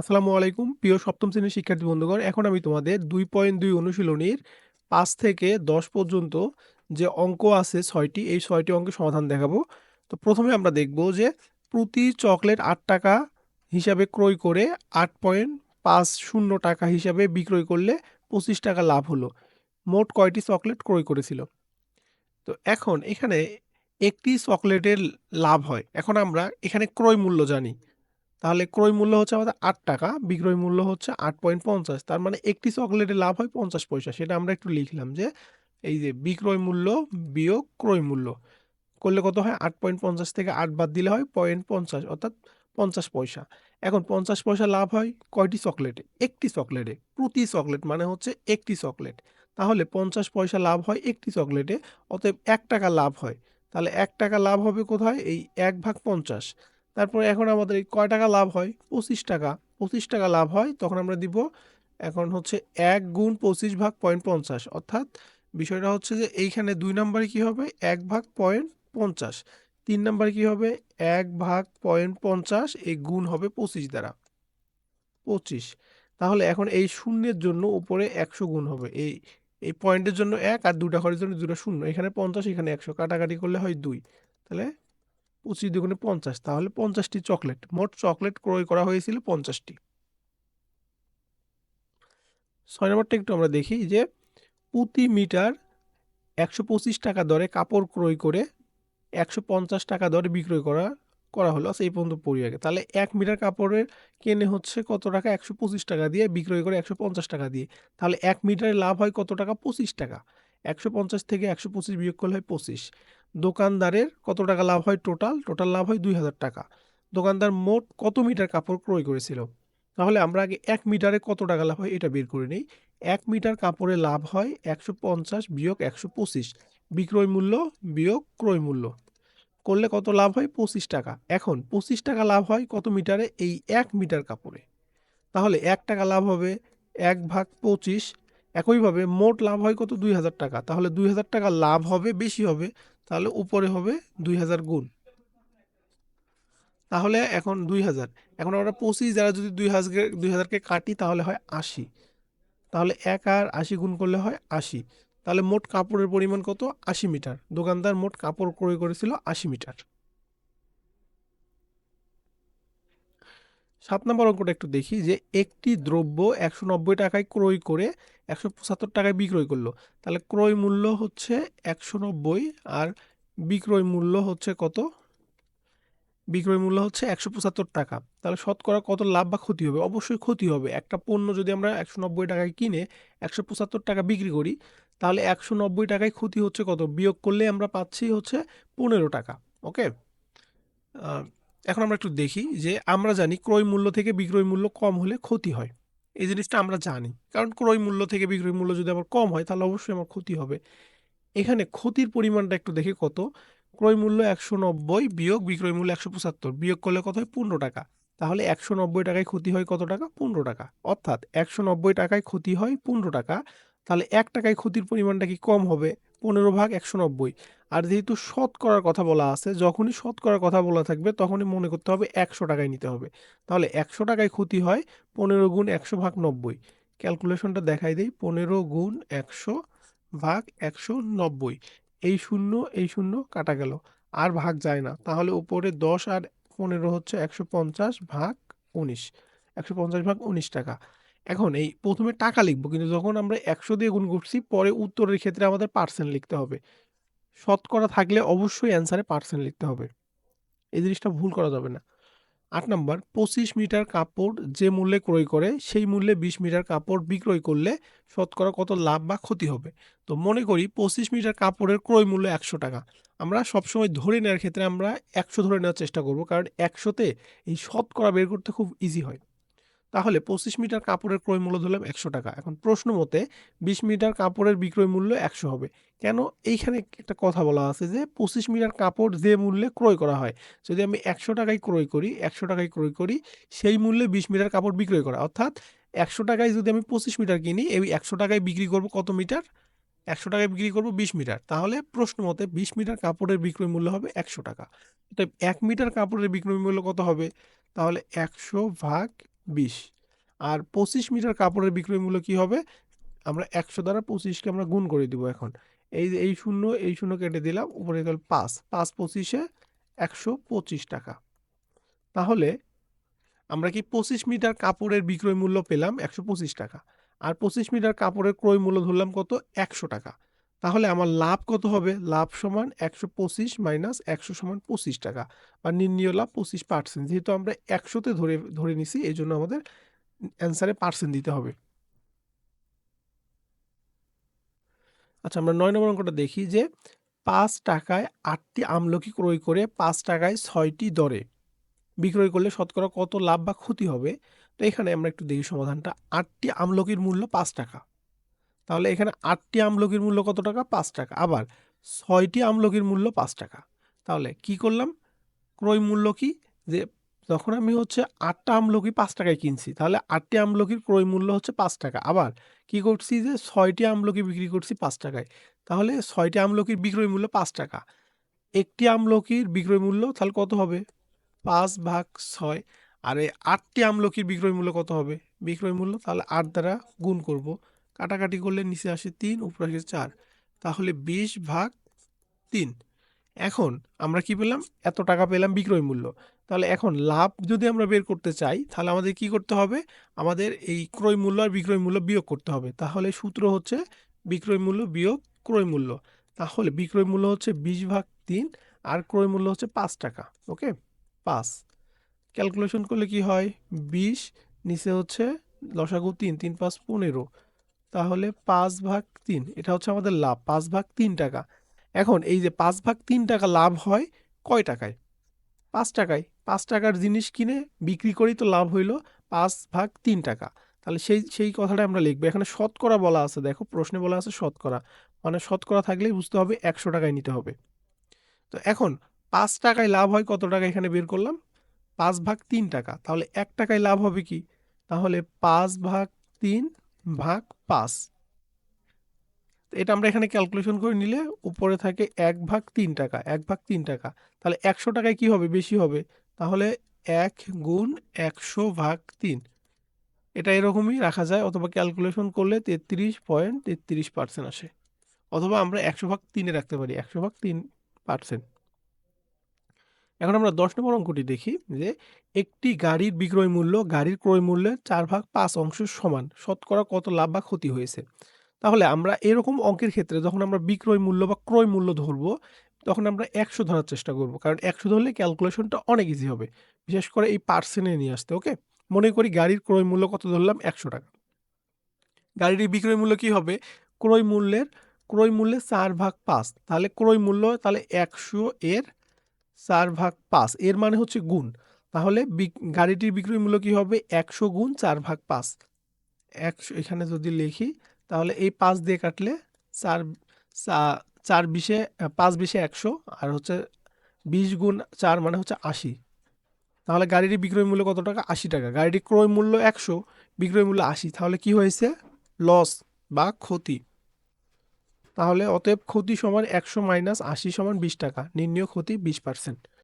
আসসালামু আলাইকুম। প্রিয় সপ্তম শ্রেণির শিক্ষার্থী বন্ধুগণ, এখন আমি তোমাদের দুই পয়েন্ট দুই অনুশীলনীর পাঁচ থেকে দশ পর্যন্ত যে অঙ্ক আছে ছয়টি, এই ছয়টি অঙ্কের সমাধান দেখাবো। তো প্রথমে আমরা দেখব যে প্রতি চকলেট আট টাকা হিসাবে ক্রয় করে আট পয়েন্ট পাঁচ শূন্য টাকা হিসাবে বিক্রয় করলে পঁচিশ টাকা লাভ হলো। মোট কয়টি চকলেট ক্রয় করেছিল? তো এখন এখানে একটি চকলেটের লাভ হয়। এখন আমরা এখানে ক্রয় মূল্য জানি। তাহলে ক্রয় মূল্য হচ্ছে আমাদের আট টাকা, বিক্রয় মূল্য হচ্ছে আট পয়েন্ট পঞ্চাশ। তার মানে একটি চকলেটের লাভ হয় পঞ্চাশ পয়সা। সেটা আমরা একটু লিখলাম যে, এই যে বিক্রয় মূল্য বিয়োগ ক্রয় মূল্য। করলে কত হয়? আট পয়েন্ট পঞ্চাশ থেকে আট বাদ দিলে হয় পয়েন্ট পঞ্চাশ, অর্থাৎ পঞ্চাশ পয়সা। এখন পঞ্চাশ পয়সা লাভ হয় কয়টি চকলেটে? একটি চকলেটে। প্রতি চকলেট মানে হচ্ছে একটি চকলেট। তাহলে পঞ্চাশ পয়সা লাভ হয় একটি চকলেটে, অতএব এক টাকা লাভ হয়। তাহলে এক টাকা লাভ হবে কোথায়? এই এক ভাগ পঞ্চাশ। তারপরে এখন আমাদের কয় টাকা লাভ হয়? পঁচিশ টাকা। পঁচিশ টাকা লাভ হয়, তখন আমরা দিব এখন হচ্ছে এক গুণ পঁচিশ ভাগ পয়েন্ট পঞ্চাশ। অর্থাৎ বিষয়টা হচ্ছে যে এইখানে দুই নম্বরে কি হবে? এক ভাগ পয়েন্ট পঞ্চাশ। তিন নম্বরে কি হবে? এক ভাগ পয়েন্ট পঞ্চাশ, এই গুণ হবে পঁচিশ দ্বারা। পঁচিশ। তাহলে এখন এই শূন্যের জন্য উপরে একশো গুণ হবে। এই এই পয়েন্টের জন্য এক আর দুটা ঘরের জন্য দুটো শূন্য। এখানে পঞ্চাশ, এখানে একশো। কাটাকাটি করলে হয় দুই। তাহলে পঁচিশ দুগুণে পঞ্চাশ, তাহলে পঞ্চাশটি চকলেট। মোট চকলেট ক্রয় করা হয়েছিল পঞ্চাশটি। ছয় নম্বরটা একটু আমরা দেখি যে প্রতি মিটার একশো পঁচিশ টাকা দরে কাপড় ক্রয় করে একশো পঞ্চাশ টাকা দরে বিক্রয় করা করা হলো। আচ্ছা এই পর্যন্ত পড়ি আগে। তাহলে এক মিটার কাপড়ের কেনে হচ্ছে কত টাকা? একশো পঁচিশ টাকা দিয়ে বিক্রয় করে একশো পঞ্চাশ টাকা দিয়ে। তাহলে এক মিটারে লাভ হয় কত টাকা? পঁচিশ টাকা। একশো পঞ্চাশ থেকে একশো পঁচিশ বিয়োগ করলে হয় পঁচিশ। দোকানদারের কত টাকা লাভ হয় টোটাল টোটাল লাভ হয় দুই হাজার টাকা। দোকানদার মোট কত মিটার কাপড় ক্রয় করেছিল? তাহলে আমরা আগে এক মিটারে কত টাকা লাভ হয় এটা বের করে নিই। এক মিটার কাপড়ে লাভ হয় একশো পঞ্চাশ বিয়োগ একশো পঁচিশ। বিক্রয় মূল্য বিয়োগ ক্রয় মূল্য। করলে কত লাভ হয়? পঁচিশ টাকা। এখন পঁচিশ টাকা লাভ হয় কত মিটারে? এই এক মিটার কাপড়ে। তাহলে এক টাকা লাভ হবে এক ভাগ পঁচিশ। একইভাবে মোট লাভ হয় কত? দুই হাজার টাকা। তাহলে দুই হাজার টাকা লাভ হবে, বেশি হবে। তাহলে উপরে হবে দুই হাজার গুণ। তাহলে এখন দুই হাজার। এখন আমরা পঁচিশ, যারা যদি দুই হাজার দুই হাজারকে কাটি তাহলে হয় আশি। তাহলে এক আর আশি গুণ করলে হয় আশি। তাহলে মোট কাপড়ের পরিমাণ কত? আশি মিটার। দোকানদার মোট কাপড় ক্রয় করেছিল আশি মিটার। সাত নম্বর অঙ্কটা একটু দেখি যে একটি দ্রব্য একশো নব্বই টাকায় ক্রয় করে একশো পঁচাত্তর টাকায় বিক্রয় করল। তাহলে ক্রয় মূল্য হচ্ছে একশো নব্বই আর বিক্রয় মূল্য হচ্ছে কত? বিক্রয় মূল্য হচ্ছে একশো পঁচাত্তর টাকা। তাহলে শতকরা কত লাভ বা ক্ষতি হবে? অবশ্যই ক্ষতি হবে। একটা পণ্য যদি আমরা একশো নব্বই টাকায় কিনে একশো পঁচাত্তর টাকা বিক্রি করি, তাহলে একশো নব্বই টাকায় ক্ষতি হচ্ছে কত? বিয়োগ করলে আমরা পাচ্ছি হচ্ছে পনেরো টাকা, ওকে? এখন আমরা একটু দেখি যে আমরা জানি ক্রয় মূল্য থেকে বিক্রয় মূল্য কম হলে ক্ষতি হয়। এই জিনিসটা আমরা জানি। কারণ ক্রয় মূল্য থেকে বিক্রয় মূল্য যদি আমার কম হয়, তাহলে অবশ্যই আমার ক্ষতি হবে। এখানে ক্ষতির পরিমাণটা একটু দেখি কত। ক্রয় মূল্য একশো নব্বই বিয়োগ বিক্রয় মূল্য একশো পঁচাত্তর। বিয়োগ করলে কত হয়? পনেরো টাকা। তাহলে একশো নব্বই টাকায় ক্ষতি হয় কত টাকা? পনেরো টাকা। অর্থাৎ একশো নব্বই টাকায় ক্ষতি হয় পনেরো টাকা। তাহলে এক টাকায় ক্ষতির পরিমাণটা কি কম হবে? পনেরো ভাগ একশো নব্বই। আর যেহেতু শত করার কথা বলা আছে, যখনই শত করার কথা বলা থাকবে, তখনই মনে করতে হবে একশো টাকায় নিতে হবে। তাহলে একশো টাকায় ক্ষতি হয় পনেরো গুণ একশো ভাগ নব্বই। ক্যালকুলেশনটা দেখাই দিই, পনেরো গুণ একশো ভাগ একশো নব্বই। এই শূন্য এই শূন্য কাটা গেল, আর ভাগ যায় না। তাহলে উপরে দশ আর পনেরো হচ্ছে একশো পঞ্চাশ ভাগ উনিশ। একশো পঞ্চাশ ভাগ উনিশ টাকা। এখন এই প্রথমে টাকা লিখব, কিন্তু যখন আমরা একশো দিয়ে গুণ করছি, পরে উত্তরের ক্ষেত্রে আমাদের পার্সেন্ট লিখতে হবে। শতকরা থাকলে অবশ্যই অ্যান্সারে পার্সেন্ট লিখতে হবে। এই জিনিসটা ভুল করা যাবে না। আট নম্বর, পঁচিশ মিটার কাপড় যে মূল্যে ক্রয় করে, সেই মূল্যে বিশ মিটার কাপড় বিক্রয় করলে শতকরা কত লাভ বা ক্ষতি হবে? তো মনে করি পঁচিশ মিটার কাপড়ের ক্রয় মূল্য একশো টাকা। আমরা সবসময় ধরে নেওয়ার ক্ষেত্রে আমরা একশো ধরে নেওয়ার চেষ্টা করব, কারণ একশোতে এই শতকরা বের করতে খুব ইজি হয়। তাহলে পঁচিশ মিটার কাপড়ের ক্রয় মূল্য ধরলাম একশো টাকা। এখন প্রশ্ন মতে বিশ মিটার কাপড়ের বিক্রয় মূল্য একশো হবে। কেন? এইখানে একটা কথা বলা আছে যে পঁচিশ মিটার কাপড় যে মূল্যে ক্রয় করা হয়, যদি আমি একশো টাকায় ক্রয় করি, একশো টাকায় ক্রয় করি, সেই মূল্যে বিশ মিটার কাপড় বিক্রয় করা। অর্থাৎ একশো টাকায় যদি আমি পঁচিশ মিটার কিনি, এই একশো টাকায় বিক্রি করব কত মিটার? একশো টাকায় বিক্রি করব বিশ মিটার। তাহলে প্রশ্ন মতে বিশ মিটার কাপড়ের বিক্রয় মূল্য হবে একশো টাকা। তাই এক মিটার কাপড়ের বিক্রয় মূল্য কত হবে? তাহলে একশো ভাগ বিশ। আর পঁচিশ মিটার কাপড়ের বিক্রয় মূল্য কি হবে? আমরা একশো দ্বারা পঁচিশকে আমরা গুণ করে দিব এখন। এই এই শূন্য এই শূন্য কেটে দিলাম, উপরে গেল পাঁচ। পাঁচ পঁচিশে একশো পঁচিশ টাকা। তাহলে আমরা কি পঁচিশ মিটার কাপড়ের বিক্রয় মূল্য পেলাম একশো পঁচিশ টাকা। আর পঁচিশ মিটার কাপড়ের ক্রয় মূল্য ধরলাম কত? একশো টাকা। তাহলে আমার লাভ কত হবে? লাভ সমান একশো পঁচিশ মাইনাস একশো সমান পঁচিশ টাকা। বা নির্ণীয় লাভ পঁচিশ পার্সেন্ট যেহেতু আমরা একশোতে ধরে ধরে নিছি এই জন্য আমাদের অ্যান্সারে পার্সেন্ট দিতে হবে। আচ্ছা আমরা নয় নম্বর অঙ্কটা দেখি যে পাঁচ টাকায় আটটি আমলকি ক্রয় করে পাঁচ টাকায় ছয়টি দরে বিক্রয় করলে শতকরা কত লাভ বা ক্ষতি হবে? তো এখানে আমরা একটু দেখি সমাধানটা। আটটি আমলকির মূল্য পাঁচ টাকা। তাহলে এখানে আটটি আমলকির মূল্য কত টাকা? পাঁচ টাকা। আবার ছয়টি আমলকির মূল্য পাঁচ টাকা। তাহলে কি করলাম? ক্রয় মূল্য কি? যে যখন আমি হচ্ছে আটটা আমলকি পাঁচ টাকায় কিনছি, তাহলে আটটি আমলকির ক্রয় মূল্য হচ্ছে পাঁচ টাকা। আবার কি করছি যে ছয়টি আমলকি বিক্রি করছি পাঁচ টাকায়। তাহলে ছয়টি আমলকির বিক্রয় মূল্য পাঁচ টাকা। একটি আমলকির বিক্রয় মূল্য তাহলে কত হবে? পাঁচ ভাগ ছয়। আর এই আটটি আমলকির বিক্রয় মূল্য কত হবে? বিক্রয় মূল্য তাহলে আট দ্বারা গুণ করব। কাটাকাটি করলে নিচে আসে তিন, উপরে আসে চার। তাহলে বিশ ভাগ তিন। এখন আমরা কি পেলাম? এত টাকা পেলাম বিক্রয় মূল্য। তাহলে এখন লাভ যদি আমরা বের করতে চাই, তাহলে আমাদের কি করতে হবে? আমাদের এই ক্রয় মূল্য আর বিক্রয় মূল্য বিয়োগ করতে হবে। তাহলে সূত্র হচ্ছে বিক্রয় মূল্য বিয়োগ ক্রয় মূল্য। তাহলে বিক্রয় মূল্য হচ্ছে বিশ ভাগ তিন আর ক্রয় মূল্য হচ্ছে পাঁচ টাকা। ওকে? পাঁচ। ক্যালকুলেশন করলে কি হয়? বিশ নিচে হচ্ছে লসাগু তিন তিন পাঁচ পনেরো। তাহলে পাঁচ ভাগ তিন, এটা হচ্ছে আমাদের লাভ, পাঁচ ভাগ তিন টাকা। এখন এই যে পাঁচ ভাগ তিন টাকা লাভ হয় কয় টাকায়? পাঁচ টাকায়। পাঁচ টাকার জিনিস কিনে বিক্রি করেই তো লাভ হইল পাঁচ ভাগ তিন টাকা। তাহলে সেই সেই কথাটা আমরা লিখব। এখানে শতকরা বলা আছে, দেখো প্রশ্নে বলা আছে শতকরা। মানে শতকরা থাকলেই বুঝতে হবে একশো টাকায় নিতে হবে। তো এখন পাঁচ টাকায় লাভ হয় কত টাকা এখানে বের করলাম? পাঁচ ভাগ তিন টাকা। তাহলে এক টাকায় লাভ হবে কি? তাহলে পাঁচ ভাগ তিন ভাগ পাঁচ। এটা আমরা এখানে ক্যালকুলেশন করে নিলে উপরে থাকে এক ভাগ তিন টাকা, এক ভাগ তিন টাকা। তাহলে একশো টাকায় কি হবে? বেশি হবে। তাহলে এক গুণ একশো ভাগ তিন। এটা এরকমই রাখা যায়, অথবা ক্যালকুলেশন করলে তেত্রিশ পয়েন্ট তেত্রিশ পার্সেন্ট আসে। অথবা আমরা একশো ভাগ তিনে রাখতে পারি, একশো ভাগ তিন পার্সেন্ট। এখন আমরা দশ নম্বর অঙ্কটি দেখি যে একটি গাড়ির বিক্রয় মূল্য গাড়ির ক্রয় মূল্যের চার ভাগ পাঁচ অংশ সমান শতকরা কত লাভ বা ক্ষতি হয়েছে। তাহলে আমরা এরকম অঙ্কের ক্ষেত্রে যখন আমরা বিক্রয় মূল্য বা ক্রয় মূল্য ধরবো, তখন আমরা একশো ধরার চেষ্টা করব। কারণ একশো ধরলে ক্যালকুলেশনটা অনেক ইজি হবে। বিশেষ করে এই পার্সেন্টে নিয়ে আসতে ওকে মনে করি গাড়ির ক্রয় মূল্য কত ধরলাম? একশো টাকা। গাড়ির বিক্রয় মূল্য কি হবে? ক্রয় মূল্যের ক্রয় মূল্যের চার ভাগ পাঁচ। তাহলে ক্রয় মূল্য তাহলে একশো এর চার ভাগ পাঁচ। এর মানে হচ্ছে গুণ। তাহলে গাড়িটির বিক্রয় মূল্য কি হবে? একশো গুণ চার ভাগ পাঁচ। একশো, এখানে যদি লিখি, তাহলে এই পাঁচ দিয়ে কাটলে চার চার বিশে, পাঁচ বিশে একশো, আর হচ্ছে বিশ গুণ চার মানে হচ্ছে আশি। তাহলে গাড়িটির বিক্রয় মূল্য কত টাকা? আশি টাকা। গাড়িটির ক্রয় মূল্য একশো বিক্রয় মূল্য আশি। তাহলে কি হয়েছে? লস বা ক্ষতি। তাহলে অতএব ক্ষতি সমান একশো মাইনাস আশি সমান বিশ টাকা নির্ণীয় ক্ষতি বিশ পার্সেন্ট